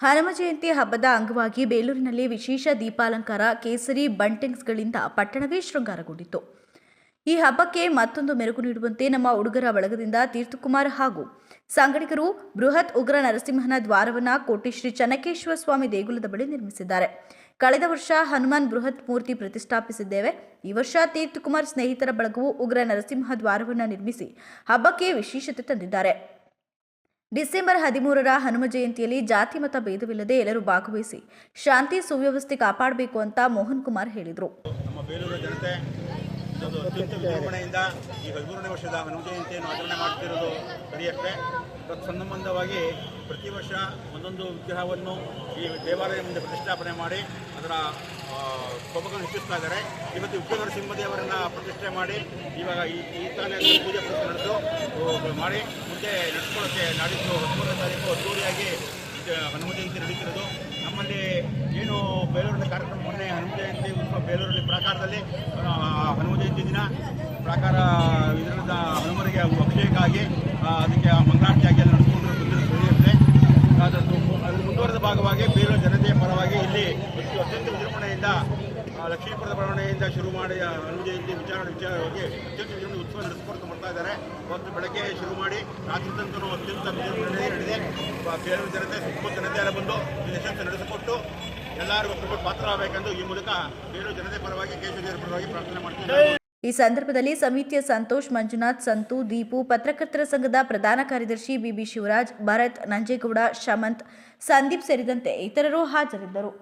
ಹನುಮ ಜಯಂತಿ ಹಬ್ಬದ ಅಂಗವಾಗಿ ಬೇಲೂರಿನಲ್ಲಿ ವಿಶೇಷ ದೀಪಾಲಂಕಾರ, ಕೇಸರಿ, ಬಂಟಿಂಗ್ಸ್ಗಳಿಂದ ಪಟ್ಟಣವೇ ಶೃಂಗಾರಗೊಂಡಿತು. ಈ ಹಬ್ಬಕ್ಕೆ ಮತ್ತೊಂದು ಮೆರುಗು ನೀಡುವಂತೆ ನಮ್ಮ ಹುಡುಗರ ಬಳಗದಿಂದ ತೀರ್ಥಕುಮಾರ್ ಹಾಗೂ ಸಂಗಡಿಗರು ಬೃಹತ್ ಉಗ್ರ ನರಸಿಂಹನ ದ್ವಾರವನ್ನು ಕೋಟಿ ಶ್ರೀ ಚನ್ನಕೇಶ್ವರ ಸ್ವಾಮಿ ದೇಗುಲದ ಬಳಿ ನಿರ್ಮಿಸಿದ್ದಾರೆ. ಕಳೆದ ವರ್ಷ ಹನುಮಾನ್ ಬೃಹತ್ ಮೂರ್ತಿ ಪ್ರತಿಷ್ಠಾಪಿಸಿದ್ದೇವೆ. ಈ ವರ್ಷ ತೀರ್ಥಕುಮಾರ್ ಸ್ನೇಹಿತರ ಬಳಗವು ಉಗ್ರ ನರಸಿಂಹ ದ್ವಾರವನ್ನು ನಿರ್ಮಿಸಿ ಹಬ್ಬಕ್ಕೆ ವಿಶೇಷತೆ ತಂದಿದ್ದಾರೆ. ಡಿಸೆಂಬರ್ ಹದಿಮೂರರ ಹನುಮ ಜಯಂತಿಯಲ್ಲಿ ಜಾತಿ ಮತ ಭೇದವಿಲ್ಲದೆ ಎಲ್ಲರೂ ಭಾಗವಹಿಸಿ ಶಾಂತಿ ಸುವ್ಯವಸ್ಥೆ ಕಾಪಾಡಬೇಕು ಅಂತ ಮೋಹನ್ ಕುಮಾರ್ ಹೇಳಿದರು. ಈ ಪ್ರತಿ ವರ್ಷ ಒಂದೊಂದು ವಿಗ್ರಹವನ್ನು ಈ ದೇವಾಲಯ ಮುಂದೆ ಪ್ರತಿಷ್ಠಾಪನೆ ಮಾಡಿ, ಅದರ ಆ, ಸೊಬಗನ್ನು ಹೆಚ್ಚಿಸ್ತಾ ಇದ್ದಾರೆ. ಇವತ್ತು ಉಗ್ರ ನರಸಿಂಹದೇವರನ್ನ ಪ್ರತಿಷ್ಠೆ ಮಾಡಿ ಇವಾಗ ಈ ಈ ಪೂಜೆ ನಡೆದು ಮಾಡಿ ಮುಂದೆ ನಡೆಸ್ಕೊಳ್ಳೋಕ್ಕೆ ನಾಡಿದ್ದು ಹದಿಮೂರನೇ ತಾರೀಕು ಅದ್ದೂರಿಯಾಗಿ ಹನುಮ ಜಯಂತಿ ನಡೀತಿರೋದು. ನಮ್ಮಲ್ಲಿ ಏನು ಬೇಲೂರಿನ ಕಾರ್ಯಕ್ರಮ ಮೊನ್ನೆ ಹನುಮ ಜಯಂತಿ ಬೇಲೂರಲ್ಲಿ ಪ್ರಾಕಾರದಲ್ಲಿ ಹನುಮ ಜಯಂತಿ ದಿನ. ಪ್ರಾಕಾರ ಇದರಿಂದ ಲಕ್ಷ್ಮೀಪುರದ ಬಡಾವಣೆಯಿಂದ ಶುರು ಮಾಡಿ ಹನುಮ ಜಯಂತಿ ವಿಚಾರ ವಿಚಾರವಾಗಿ ಅತ್ಯಂತ ವಿಜೃಂಭಣೆ ಉತ್ಸವ ನಡೆಸಿಕೊಂಡು ಬರ್ತಾ ಇದ್ದಾರೆ. ಮತ್ತು ಬೆಳಗ್ಗೆ ಶುರು ಮಾಡಿ ರಾತ್ರಿ ತನಕ ಅತ್ಯಂತ ವಿಜೃಂಭಣೆ ನಡೆದಿದೆ. ಕೇರಳ ಜನತೆ ಸುತ್ತಮುತ್ತ ಜನತೆ ಎಲ್ಲ ಬಂದು ಯಶಸ್ಸು ನಡೆಸಿಕೊಟ್ಟು ಎಲ್ಲರಿಗೂ ಕೃಪೆ ಪಾತ್ರ ಆಗಬೇಕೆಂದು ಈ ಮೂಲಕ ಬೇರೆ ಜನತೆ ಪರವಾಗಿ ಕೇಶವದೇವರ ಪರವಾಗಿ ಪ್ರಾರ್ಥನೆ ಮಾಡ್ತಿದ್ದಾರೆ. ಈ ಸಂದರ್ಭದಲ್ಲಿ ಸಮಿತಿಯ ಸಂತೋಷ್, ಮಂಜುನಾಥ್, ಸಂತು, ದೀಪು, ಪತ್ರಕರ್ತರ ಸಂಘದ ಪ್ರಧಾನ ಕಾರ್ಯದರ್ಶಿ ಬಿಬಿ ಶಿವರಾಜ್, ಭರತ್, ನಂಜೇಗೌಡ, ಶಮಂತ್, ಸಂದೀಪ್ ಸೇರಿದಂತೆ ಇತರರು ಹಾಜರಿದ್ದರು.